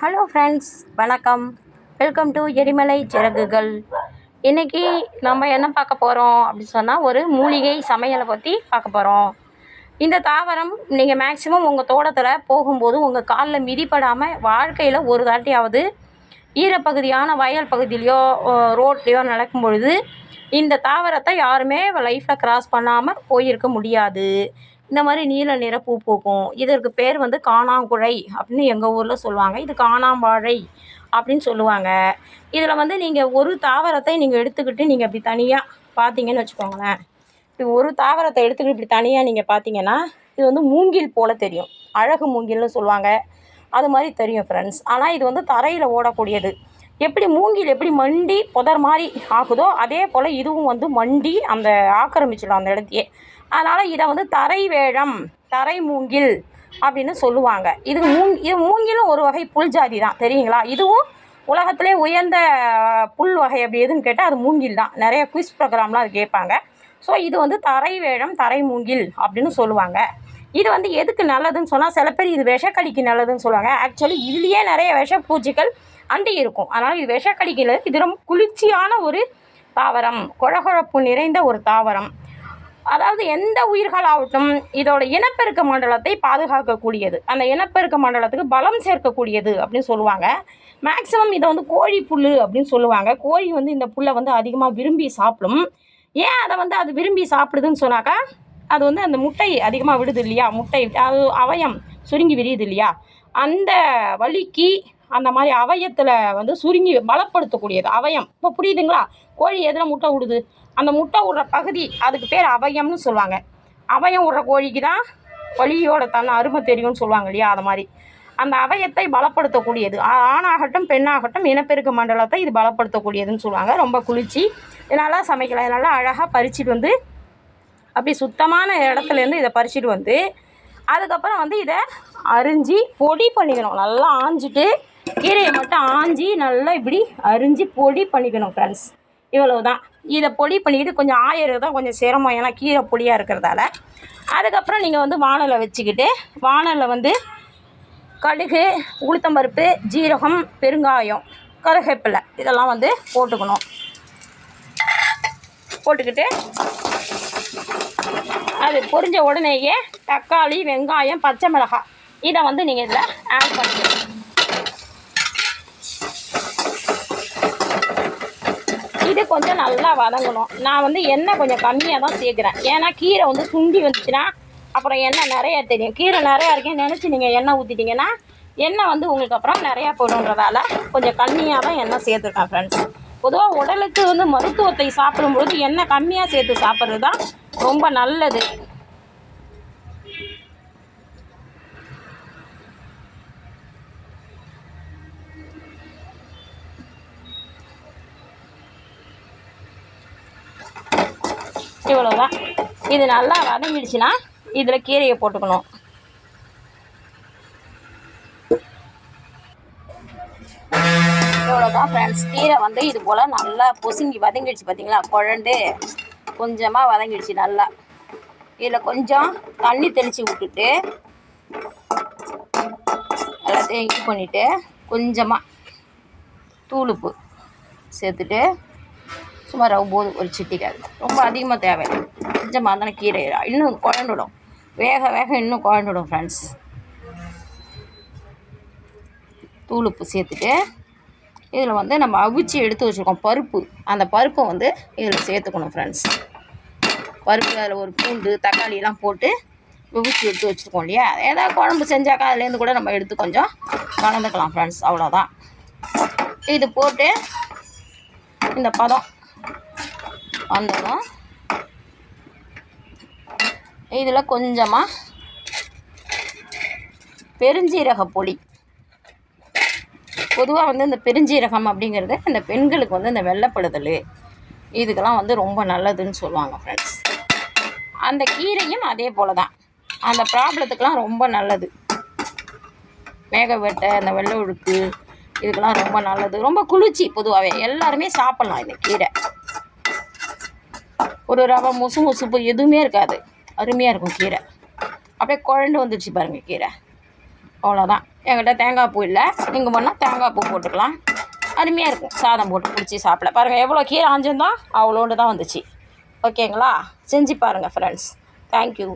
Hello friends வணக்கம். Welcome to எரிமலை சிறகுகள். இன்றைக்கி நம்ம என்ன பார்க்க போகிறோம் அப்படின்னு சொன்னால் ஒரு மூலிகை சமையலை பற்றி பார்க்க போகிறோம் இந்த தாவரம் நீங்கள் மேக்ஸிமம் உங்கள் தோட்டத்தில் போகும்போது உங்கள் காலில் மிதிப்படாமல் வாழ்க்கையில் ஒரு தாட்டியாவது ஈரப்பகுதியான வயல் பகுதியிலையோ ரோட்லேயோ நடக்கும் பொழுது இந்த தாவரத்தை யாருமே லைஃப்பில் க்ராஸ் பண்ணாமல் போயிருக்க முடியாது. இந்த மாதிரி நீல நிற பூ பூக்கும். இதற்கு பேர் வந்து காணாங்குழை அப்படின்னு எங்கள் ஊரில் சொல்லுவாங்க. இது காணாம்பாழை அப்படின்னு சொல்லுவாங்க. இதில் வந்து நீங்கள் ஒரு தாவரத்தை நீங்கள் எடுத்துக்கிட்டு நீங்கள் இப்படி தனியாக பார்த்தீங்கன்னு வச்சுக்கோங்களேன். இப்படி ஒரு தாவரத்தை எடுத்துக்கிட்டு இப்படி தனியாக நீங்கள் பார்த்தீங்கன்னா இது வந்து மூங்கில் போல் தெரியும். அழகு மூங்கில்னு சொல்லுவாங்க. அது மாதிரி தெரியும் ஃப்ரெண்ட்ஸ் ஆனால் இது வந்து தரையில் ஓடக்கூடியது. எப்படி மூங்கில் எப்படி மண்டி புதர் மாதிரி ஆகுதோ அதே போல் இதுவும் வந்து மண்டி அந்த ஆக்கிரமிச்சிடும் அந்த இடத்தையே. அதனால் இதை வந்து தரை வேழம் தரை மூங்கில் அப்படின்னு சொல்லுவாங்க. இது மூங் இது மூங்கிலும் ஒரு வகை புல் ஜாதி தான். தெரியுங்களா? இதுவும் உலகத்திலே உயர்ந்த புல் வகை அப்படி எதுன்னு கேட்டால் அது மூங்கில் தான். நிறைய குவிஸ் ப்ரோக்ராம்லாம் அது கேட்பாங்க. ஸோ இது வந்து தரை வேழம் தரை மூங்கில் அப்படின்னு சொல்லுவாங்க. இது வந்து எதுக்கு நல்லதுன்னு சொன்னால் சில பேர் இது விஷக்கடிக்கு நல்லதுன்னு சொல்லுவாங்க. ஆக்சுவலி இதுலேயே நிறைய விஷ பூச்சிகள் அண்டி இருக்கும். அதனால் இது விஷக்கடிக்கு இது ரொம்ப குளிர்ச்சியான ஒரு தாவரம். குழகுழப்பு நிறைந்த ஒரு தாவரம். அதாவது எந்த உயிர்களாகட்டும் இதோட இனப்பெருக்க மண்டலத்தை பாதுகாக்கக்கூடியது. அந்த இனப்பெருக்க மண்டலத்துக்கு பலம் சேர்க்கக்கூடியது அப்படின்னு சொல்லுவாங்க. மேக்ஸிமம் இதை வந்து கோழி புல் அப்படின்னு சொல்லுவாங்க. கோழி வந்து இந்த புல்லை வந்து அதிகமாக விரும்பி சாப்பிடும். ஏன் அதை வந்து அது விரும்பி சாப்பிடுதுன்னு சொன்னாக்கா அது வந்து அந்த முட்டை அதிகமாக விடுது இல்லையா? முட்டை அது அவயம் சுருங்கி விரியுது இல்லையா? அந்த வலிக்கு அந்த மாதிரி அவயத்தில் வந்து சுருங்கி பலப்படுத்தக்கூடியது. அவயம். இப்போ புரியுதுங்களா? கோழி எதில் முட்டை விடுது அந்த முட்டை விடுற பகுதி அதுக்கு பேர் அவயம்னு சொல்லுவாங்க. அவயம் விடுற கோழிக்கு தான் வலியோட தன் அருமை தெரியும்னு சொல்லுவாங்க இல்லையா அது மாதிரி. அந்த அவயத்தை பலப்படுத்தக்கூடியது. ஆணாகட்டும் பெண்ணாகட்டும் இனப்பெருக்க மண்டலத்தை இது பலப்படுத்தக்கூடியதுன்னு சொல்லுவாங்க. ரொம்ப குளிர்ச்சி. இதனால் சமைக்கலாம். இதனால் நல்லா அழகாக பறிச்சிட்டு வந்து அப்படி சுத்தமான இடத்துலேருந்து இதை பறிச்சிட்டு வந்து அதுக்கப்புறம் வந்து இதை அரிஞ்சு பொடி பண்ணிக்கணும். நல்லா ஆஞ்சிட்டு கீரையை மட்டும் ஆஞ்சி நல்லா இப்படி அரிஞ்சு பொடி பண்ணிக்கணும் ஃப்ரெண்ட்ஸ் இவ்வளவு தான் இதை பொடி பண்ணிக்கிட்டு கொஞ்சம் ஆயிரம் தான் கொஞ்சம் சிரமம். ஏன்னா கீரை பொடியாக இருக்கிறதால. அதுக்கப்புறம் நீங்கள் வந்து வானலை வச்சுக்கிட்டு வானலில் வந்து கடுகு உளுத்தம்பருப்பு ஜீரகம் பெருங்காயம் கருவேப்பிலை இதெல்லாம் வந்து போட்டுக்கணும். போட்டுக்கிட்டு அது பொரிஞ்ச உடனேயே தக்காளி வெங்காயம் பச்சை மிளகாய் இதை வந்து நீங்கள் இதில் ஆட் பண்ணிக்கணும். இது கொஞ்சம் நல்லா வதங்கணும். நான் வந்து எண்ணெய் கொஞ்சம் கம்மியாக தான் சேர்க்குறேன். ஏன்னா கீரை வந்து சுண்டி வந்துச்சுன்னா அப்புறம் எண்ணெய் நிறைய தெரியும். கீரை நிறையா இருக்கேன் நினச்சி நீங்கள் எண்ணெய் ஊற்றிட்டீங்கன்னா எண்ணெய் வந்து உங்களுக்கு அப்புறம் நிறையா போடுன்றதால கொஞ்சம் கம்மியாக தான் எண்ணெய் சேர்த்துருக்கேன் ஃப்ரெண்ட்ஸ் பொதுவாக உடலுக்கு வந்து மருத்துவத்தை சாப்பிடும்பொழுது எண்ணெய் கம்மியாக சேர்த்து சாப்பிட்றது தான் ரொம்ப நல்லது. இவ்வளோதான் இது நல்லா வதங்கிடுச்சுன்னா இதில் கீரையை போட்டுக்கணும். இவ்வளோதான் ஃப்ரெண்ட்ஸ் கீரை வந்து இது போல் நல்லா பொசுங்கி வதங்கிடுச்சு பார்த்தீங்களா குழண்டு கொஞ்சமாக வதங்கிடுச்சு நல்லா. இதில் கொஞ்சம் தண்ணி தெளித்து விட்டுட்டு எல்லாத்தையும் இது பண்ணிவிட்டு கொஞ்சமாக தூளுப்பு சேர்த்துட்டு சும்மா ரவ்வோது ஒரு சிட்டிக்காது ரொம்ப அதிகமாக தேவை. கொஞ்சமாக தானே கீரை இன்னும் குழண்டுடும் வேக வேக இன்னும் குழண்டுடும் ஃப்ரெண்ட்ஸ் தூளுப்பு சேர்த்துட்டு இதில் வந்து நம்ம அவிச்சு எடுத்து வச்சுருக்கோம் பருப்பு. அந்த பருப்பை வந்து இதில் சேர்த்துக்கணும் ஃப்ரெண்ட்ஸ் பருப்பு அதில் ஒரு பூண்டு தக்காளியெல்லாம் போட்டு விவிச்சு எடுத்து வச்சுருக்கோம் இல்லையா? ஏதாவது குழம்பு செஞ்சாக்கா அதுலேருந்து கூட நம்ம எடுத்து கொஞ்சம் கலந்துக்கலாம் ஃப்ரெண்ட்ஸ் அவ்வளோதான் இது போட்டு இந்த பதம் வந்துடும் இதில் கொஞ்சமாக பெருஞ்சீரக பொடி. பொதுவாக வந்து இந்த பெருஞ்சீரகம் அப்படிங்கிறது இந்த பெண்களுக்கு வந்து இந்த வெள்ளைப்படுதல். இதுக்கெல்லாம் வந்து ரொம்ப நல்லதுன்னு சொல்லுவாங்க ஃப்ரெண்ட்ஸ் அந்த கீரையும் அதே போல் தான் அந்த ப்ராப்ளத்துக்கெலாம் ரொம்ப நல்லது. மேக வெட்டை அந்த வெள்ளை ஒழுக்கு இதுக்கெல்லாம் ரொம்ப நல்லது. ரொம்ப குளிர்ச்சி பொதுவாகவே எல்லாருமே சாப்பிட்லாம் இந்த கீரை. ஒரு ரவை முசு முசுப்பு எதுவுமே இருக்காது. அருமையாக இருக்கும் கீரை. அப்படியே குழண்டு வந்துடுச்சு பாருங்கள் கீரை. அவ்வளோதான் என்கிட்ட தேங்காய் பூ இல்லை. நீங்கள் பண்ணால் தேங்காய் பூ போட்டுக்கலாம். அருமையாக இருக்கும். சாதம் போட்டு பிடிச்சி சாப்பிட. பாருங்கள் எவ்வளோ கீரை ஆஞ்சிருந்தோம் அவ்வளோண்டு தான் வந்துச்சு. ஓகேங்களா? செஞ்சு பாருங்கள் ஃப்ரெண்ட்ஸ் தேங்க்யூ